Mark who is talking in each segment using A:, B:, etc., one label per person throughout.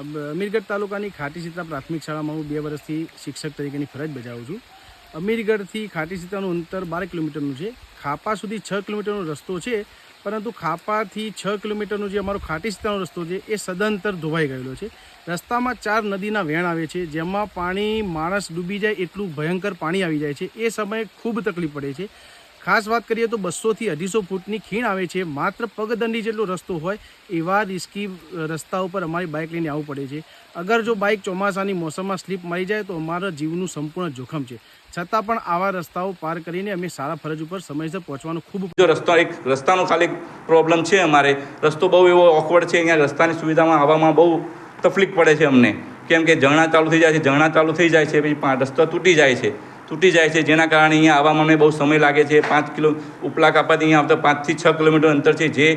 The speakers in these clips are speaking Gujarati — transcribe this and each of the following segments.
A: અમીરગઢ તાલુકાની ખાટી સીતા પ્રાથમિક શાળામાં હું બે વર્ષથી શિક્ષક તરીકેની ફરજ બજાવું છું. અમીરગઢથી ખાટી સીતાનું અંતર બાર કિલોમીટરનું છે. ખાપા સુધી છ કિલોમીટરનો રસ્તો છે, પરંતુ ખાપાથી છ કિલોમીટરનો જે અમારો ખાટી સીતાનો રસ્તો છે, એ સદંતર ધોવાઈ ગયેલો છે. રસ્તામાં ચાર નદીના વેણ આવે છે, જેમાં પાણી માણસ ડૂબી જાય એટલું ભયંકર પાણી આવી જાય છે. એ સમયે ખૂબ તકલીફ પડે છે. ખાસ વાત કરીએ તો બસોથી અઢીસો ફૂટની ખીણ આવે છે. માત્ર પગદંડી જેટલો રસ્તો હોય એવા રિસ્કી રસ્તા ઉપર અમારી બાઇક લઈને આવવું પડે છે. અગર જો બાઇક ચોમાસાની મોસમમાં સ્લીપ મારી જાય તો અમારા જીવનું સંપૂર્ણ જોખમ છે. છતાં પણ આવા રસ્તાઓ પાર કરીને અમે સારા ફરજ ઉપર સમયસર પહોંચવાનું ખૂબ
B: જો રસ્તો એક, રસ્તાનો ખાલી પ્રોબ્લેમ છે અમારે. રસ્તો બહુ એવો ઓકવર્ડ છે, અહીંયા રસ્તાની સુવિધામાં આવવામાં બહુ તકલીફ પડે છે અમને. કેમ કે ઝરણા ચાલુ થઈ જાય છે, ઝરણા ચાલુ થઈ જાય છે, પછી રસ્તો તૂટી જાય છે. તૂટી જાય છે. જેના કારણે અહીંયા આવવામાં અમને બહુ સમય લાગે છે. પાંચ કિલો ઉપલા કાપાથી અહીંયા આવતા પાંચથી છ કિલોમીટર અંતર છે. જે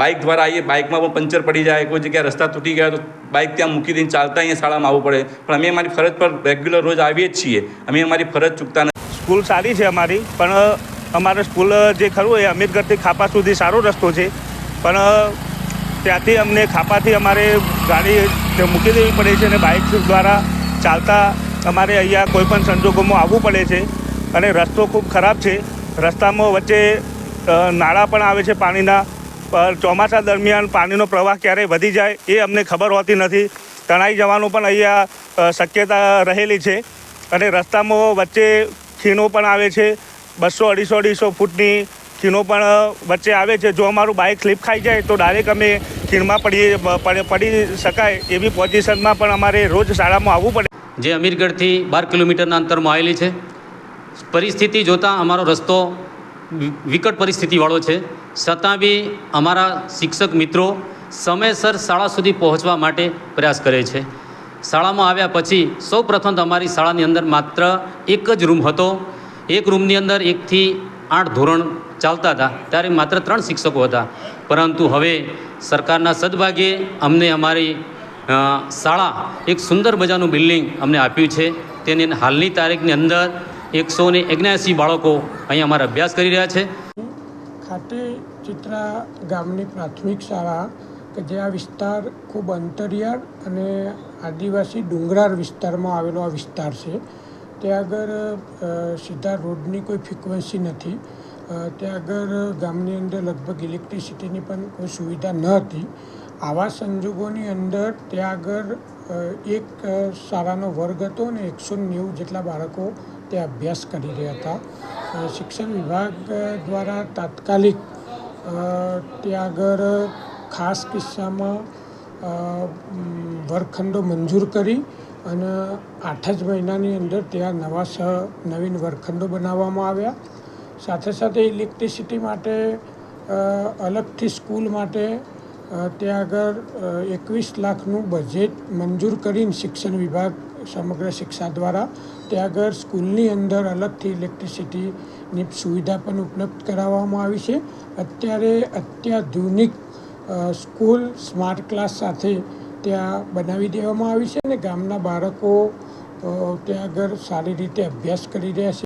B: બાઇક દ્વારા આવીએ, બાઇકમાં પણ પંચર પડી જાય, કોઈ જગ્યાએ રસ્તા તૂટી ગયા તો બાઇક ત્યાં મૂકી દઈને ચાલતા અહીંયા શાળામાં આવવું પડે. પણ અમે અમારી ફરજ પર રેગ્યુલર રોજ આવીએ જ છીએ. અમે અમારી ફરજ ચૂકતા નથી.
C: સ્કૂલ સારી છે અમારી, પણ અમારે સ્કૂલ જે ખરું એ અમીરગઢથી ખાપા સુધી સારો રસ્તો છે. પણ ત્યાંથી અમને ખાપાથી અમારે ગાડી મૂકી દેવી પડે છે અને બાઇક દ્વારા ચાલતા અમારે અહીંયા કોઈ પણ સંજોગોમાં આવવું પડે છે અને રસ્તો ખૂબ ખરાબ છે. રસ્તામાં વચ્ચે નાળા પણ આવે છે પાણીના. પર ચોમાસા દરમિયાન પાણીનો પ્રવાહ ક્યારે વધી જાય એ અમને ખબર હોતી નથી. તણાઈ જવાનું પણ અહીંયા શક્યતા રહેલી છે. અને રસ્તામાં વચ્ચે ખીણો પણ આવે છે. બસો અઢીસો અઢીસો ફૂટની ખીણો પણ વચ્ચે આવે છે. જો અમારું બાઇક સ્લીપ ખાઈ જાય તો ડાયરેક્ટ અમે ખીણમાં પડીએ પડી પડી શકાય એવી પોઝિશનમાં પણ અમારે રોજ શાળામાં આવવું પડે
D: જે અમીરગઢથી બાર કિલોમીટરના અંતરમાં આવેલી છે. પરિસ્થિતિ જોતાં અમારો રસ્તો વિકટ પરિસ્થિતિવાળો છે. છતાં બી અમારા શિક્ષક મિત્રો સમયસર શાળા સુધી પહોંચવા માટે પ્રયાસ કરે છે. શાળામાં આવ્યા પછી સૌ પ્રથમ અમારી શાળાની અંદર માત્ર એક જ રૂમ હતો. એક રૂમની અંદર એકથી આઠ ધોરણ ચાલતા હતા. ત્યારે માત્ર ત્રણ શિક્ષકો હતા. પરંતુ હવે સરકારના સદભાગ્યે અમને અમારી શાળા એક સુંદર મજાનું બિલ્ડિંગ અમને આપ્યું છે. તેની હાલની તારીખની અંદર એકસો ને એગ્યાસી બાળકો અહીંયા અમારા અભ્યાસ કરી રહ્યા છે.
E: ખાતે ચિત્રા ગામની પ્રાથમિક શાળા કે જે આ વિસ્તાર ખૂબ અંતરિયાળ અને આદિવાસી ડુંગરાળ વિસ્તારમાં આવેલો આ વિસ્તાર છે. ત્યાં આગળ સીધા રોડની કોઈ ફ્રિકવન્સી નથી. ત્યાં આગળ ગામની અંદર લગભગ ઇલેક્ટ્રિસિટીની પણ કોઈ સુવિધા ન હતી. આવા સંજોગોની અંદર ત્યાં આગળ એક શાળાનો વર્ગ હતો અને એકસો નેવું જેટલા બાળકો ત્યાં અભ્યાસ કરી રહ્યા હતા. શિક્ષણ વિભાગ દ્વારા તાત્કાલિક ત્યાં આગળ ખાસ કિસ્સામાં વર્ગખંડો મંજૂર કરી અને આઠ જ મહિનાની અંદર ત્યાં નવા સ, નવીન વર્ગખંડો બનાવવામાં આવ્યા. સાથે સાથે ઇલેક્ટ્રિસિટી માટે અલગથી સ્કૂલ માટે ત્યાં આગળ એકવીસ લાખનું બજેટ મંજૂર કરીને શિક્ષણ વિભાગ સમગ્ર શિક્ષા દ્વારા ત્યાં આગળ સ્કૂલની અંદર અલગથી ઇલેક્ટ્રિસિટીની સુવિધા પણ ઉપલબ્ધ કરાવવામાં આવી છે. અત્યારે અત્યાધુનિક સ્કૂલ સ્માર્ટ ક્લાસ સાથે ત્યાં બનાવી દેવામાં આવી છે અને ગામના બાળકો ત્યાં આગળ સારી રીતે અભ્યાસ કરી રહ્યા છે.